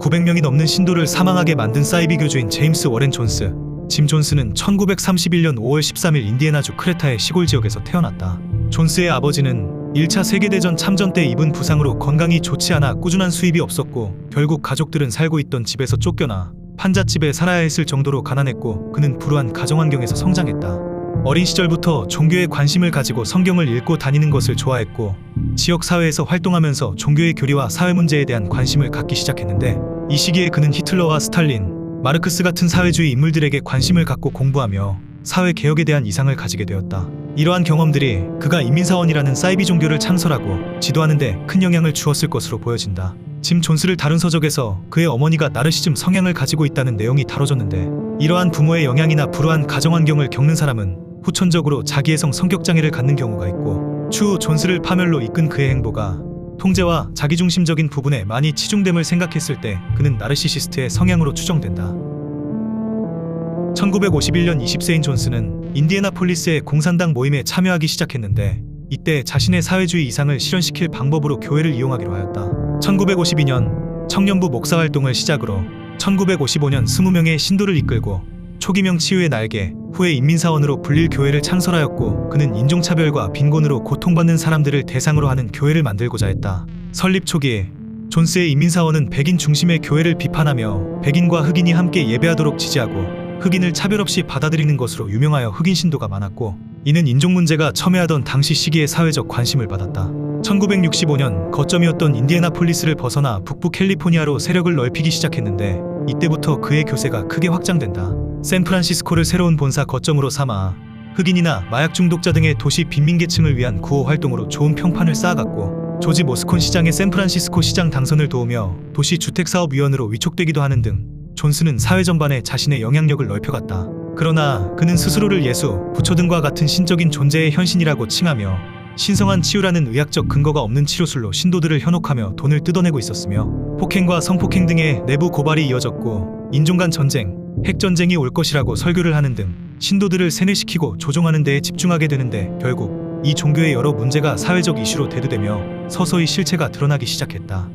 900명이 넘는 신도를 사망하게 만든 사이비 교주인 제임스 워렌 존스. 짐 존스는 1931년 5월 13일 인디애나주 크레타의 시골 지역에서 태어났다. 존스의 아버지는 1차 세계대전 참전 때 입은 부상으로 건강이 좋지 않아 꾸준한 수입이 없었고 결국 가족들은 살고 있던 집에서 쫓겨나 판잣집에 살아야 했을 정도로 가난했고 그는 불우한 가정 환경에서 성장했다. 어린 시절부터 종교에 관심을 가지고 성경을 읽고 다니는 것을 좋아했고 지역 사회에서 활동하면서 종교의 교리와 사회 문제에 대한 관심을 갖기 시작했는데 이 시기에 그는 히틀러와 스탈린, 마르크스 같은 사회주의 인물들에게 관심을 갖고 공부하며 사회 개혁에 대한 이상을 가지게 되었다. 이러한 경험들이 그가 인민사원이라는 사이비 종교를 창설하고 지도하는 데 큰 영향을 주었을 것으로 보여진다. 짐 존스를 다룬 서적에서 그의 어머니가 나르시즘 성향을 가지고 있다는 내용이 다뤄졌는데 이러한 부모의 영향이나 불우한 가정 환경을 겪는 사람은 후천적으로 자기애성 성격장애를 갖는 경우가 있고 추후 존스를 파멸로 이끈 그의 행보가 통제와 자기중심적인 부분에 많이 치중됨을 생각했을 때 그는 나르시시스트의 성향으로 추정된다. 1951년 20세인 존스는 인디애나폴리스의 공산당 모임에 참여하기 시작했는데 이때 자신의 사회주의 이상을 실현시킬 방법으로 교회를 이용하기로 하였다. 1952년 청년부 목사 활동을 시작으로 1955년 20명의 신도를 이끌고 초기명 치유의 날개, 후에 인민사원으로 불릴 교회를 창설하였고 그는 인종차별과 빈곤으로 고통받는 사람들을 대상으로 하는 교회를 만들고자 했다. 설립 초기에 존스의 인민사원은 백인 중심의 교회를 비판하며 백인과 흑인이 함께 예배하도록 지지하고 흑인을 차별 없이 받아들이는 것으로 유명하여 흑인 신도가 많았고 이는 인종 문제가 첨예하던 당시 시기에 사회적 관심을 받았다. 1965년 거점이었던 인디애나폴리스를 벗어나 북부 캘리포니아로 세력을 넓히기 시작했는데 이때부터 그의 교세가 크게 확장된다. 샌프란시스코를 새로운 본사 거점으로 삼아 흑인이나 마약 중독자 등의 도시 빈민계층을 위한 구호 활동으로 좋은 평판을 쌓아갔고 조지 모스콘 시장의 샌프란시스코 시장 당선을 도우며 도시 주택사업위원으로 위촉되기도 하는 등 존스는 사회 전반에 자신의 영향력을 넓혀갔다. 그러나 그는 스스로를 예수, 부처 등과 같은 신적인 존재의 현신이라고 칭하며 신성한 치유라는 의학적 근거가 없는 치료술로 신도들을 현혹하며 돈을 뜯어내고 있었으며 폭행과 성폭행 등의 내부 고발이 이어졌고 인종 간 전쟁, 핵전쟁이 올 것이라고 설교를 하는 등 신도들을 세뇌시키고 조종하는 데에 집중하게 되는데 결국 이 종교의 여러 문제가 사회적 이슈로 대두되며 서서히 실체가 드러나기 시작했다.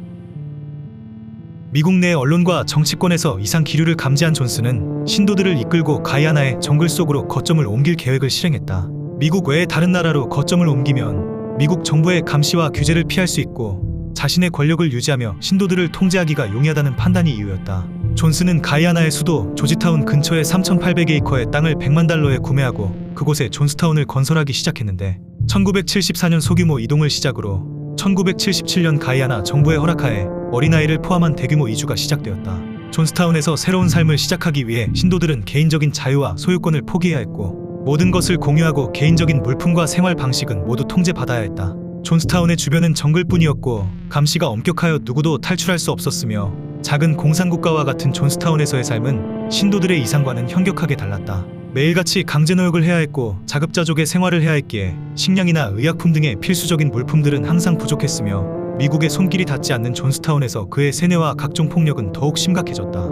미국 내 언론과 정치권에서 이상 기류를 감지한 존스는 신도들을 이끌고 가이아나의 정글 속으로 거점을 옮길 계획을 실행했다. 미국 외의 다른 나라로 거점을 옮기면 미국 정부의 감시와 규제를 피할 수 있고 자신의 권력을 유지하며 신도들을 통제하기가 용이하다는 판단이 이유였다. 존스는 가이아나의 수도 조지타운 근처의 3,800에이커의 땅을 100만 달러에 구매하고 그곳에 존스타운을 건설하기 시작했는데 1974년 소규모 이동을 시작으로 1977년 가이아나 정부의 허락하에 어린아이를 포함한 대규모 이주가 시작되었다. 존스타운에서 새로운 삶을 시작하기 위해 신도들은 개인적인 자유와 소유권을 포기해야 했고 모든 것을 공유하고 개인적인 물품과 생활 방식은 모두 통제받아야 했다. 존스타운의 주변은 정글뿐이었고 감시가 엄격하여 누구도 탈출할 수 없었으며 작은 공산국가와 같은 존스타운에서의 삶은 신도들의 이상과는 현격하게 달랐다. 매일같이 강제 노역을 해야 했고 자급자족의 생활을 해야 했기에 식량이나 의약품 등의 필수적인 물품들은 항상 부족했으며 미국의 손길이 닿지 않는 존스타운에서 그의 세뇌와 각종 폭력은 더욱 심각해졌다.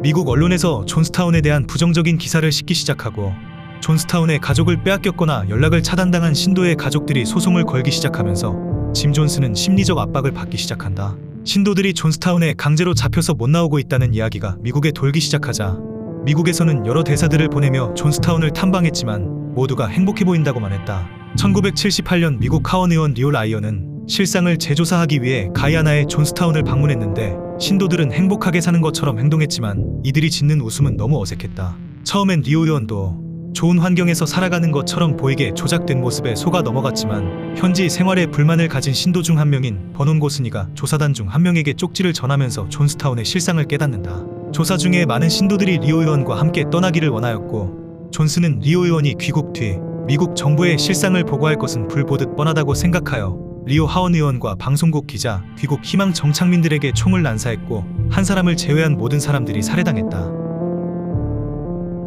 미국 언론에서 존스타운에 대한 부정적인 기사를 싣기 시작하고 존스타운의 가족을 빼앗겼거나 연락을 차단당한 신도의 가족들이 소송을 걸기 시작하면서 짐 존스는 심리적 압박을 받기 시작한다. 신도들이 존스타운에 강제로 잡혀서 못 나오고 있다는 이야기가 미국에 돌기 시작하자 미국에서는 여러 대사들을 보내며 존스타운을 탐방했지만 모두가 행복해 보인다고만 했다. 1978년 미국 하원 의원 리오 라이언은 실상을 재조사하기 위해 가이아나의 존스타운을 방문했는데 신도들은 행복하게 사는 것처럼 행동했지만 이들이 짓는 웃음은 너무 어색했다. 처음엔 리오 의원도 좋은 환경에서 살아가는 것처럼 보이게 조작된 모습에 속아 넘어갔지만 현지 생활에 불만을 가진 신도 중 한 명인 버논 고스니가 조사단 중 한 명에게 쪽지를 전하면서 존스타운의 실상을 깨닫는다. 조사 중에 많은 신도들이 리오 의원과 함께 떠나기를 원하였고 존스는 리오 의원이 귀국 뒤 미국 정부의 실상을 보고할 것은 불보듯 뻔하다고 생각하여 리오 하원 의원과 방송국 기자, 귀국 희망 정착민들에게 총을 난사했고 한 사람을 제외한 모든 사람들이 살해당했다.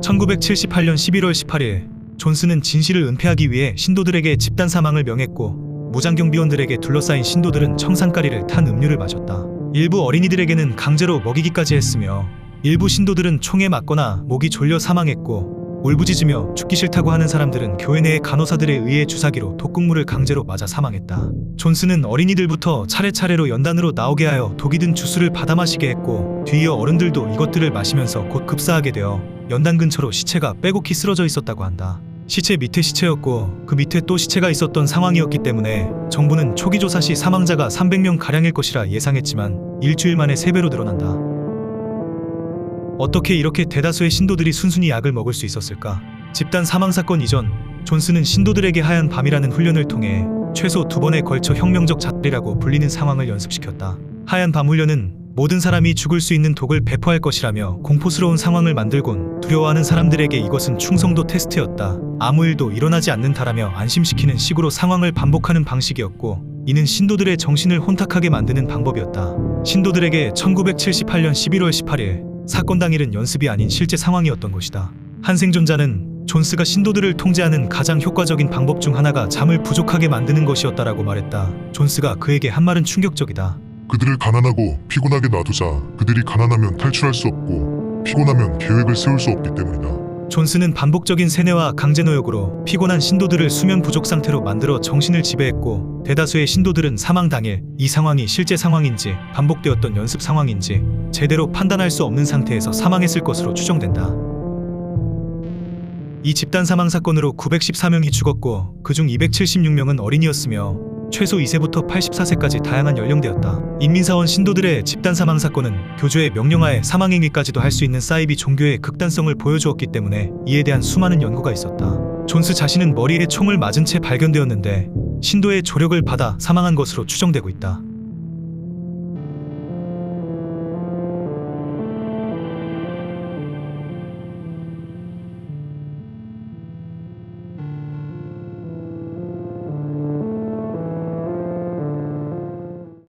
1978년 11월 18일 존스는 진실을 은폐하기 위해 신도들에게 집단 사망을 명했고 무장경비원들에게 둘러싸인 신도들은 청산가리를 탄 음료를 마셨다. 일부 어린이들에게는 강제로 먹이기까지 했으며 일부 신도들은 총에 맞거나 목이 졸려 사망했고 울부짖으며 죽기 싫다고 하는 사람들은 교회 내의 간호사들에 의해 주사기로 독극물을 강제로 맞아 사망했다. 존스는 어린이들부터 차례차례로 연단으로 나오게 하여 독이 든 주스를 받아 마시게 했고 뒤이어 어른들도 이것들을 마시면서 곧 급사하게 되어 연단 근처로 시체가 빼곡히 쓰러져 있었다고 한다. 시체 밑에 시체였고 그 밑에 또 시체가 있었던 상황이었기 때문에 정부는 초기 조사 시 사망자가 300명 가량일 것이라 예상했지만 일주일 만에 3배로 늘어난다. 어떻게 이렇게 대다수의 신도들이 순순히 약을 먹을 수 있었을까? 집단 사망 사건 이전 존스는 신도들에게 하얀 밤이라는 훈련을 통해 최소 두 번에 걸쳐 혁명적 잣리라고 불리는 상황을 연습시켰다. 하얀 밤 훈련은 모든 사람이 죽을 수 있는 독을 배포할 것이라며 공포스러운 상황을 만들곤 두려워하는 사람들에게 이것은 충성도 테스트였다. 아무 일도 일어나지 않는다라며 안심시키는 식으로 상황을 반복하는 방식이었고 이는 신도들의 정신을 혼탁하게 만드는 방법이었다. 신도들에게 1978년 11월 18일 사건 당일은 연습이 아닌 실제 상황이었던 것이다. 한 생존자는 존스가 신도들을 통제하는 가장 효과적인 방법 중 하나가 잠을 부족하게 만드는 것이었다라고 말했다. 존스가 그에게 한 말은 충격적이다. 그들을 가난하고 피곤하게 놔두자 그들이 가난하면 탈출할 수 없고 피곤하면 계획을 세울 수 없기 때문이다. 존스는 반복적인 세뇌와 강제노역으로 피곤한 신도들을 수면 부족 상태로 만들어 정신을 지배했고 대다수의 신도들은 사망 당일 이 상황이 실제 상황인지 반복되었던 연습 상황인지 제대로 판단할 수 없는 상태에서 사망했을 것으로 추정된다. 이 집단 사망 사건으로 914명이 죽었고 그중 276명은 어린이였으며 최소 2세부터 84세까지 다양한 연령대였다. 인민사원 신도들의 집단 사망 사건은 교주의 명령하에 사망행위까지도 할 수 있는 사이비 종교의 극단성을 보여주었기 때문에 이에 대한 수많은 연구가 있었다. 존스 자신은 머리에 총을 맞은 채 발견되었는데 신도의 조력을 받아 사망한 것으로 추정되고 있다.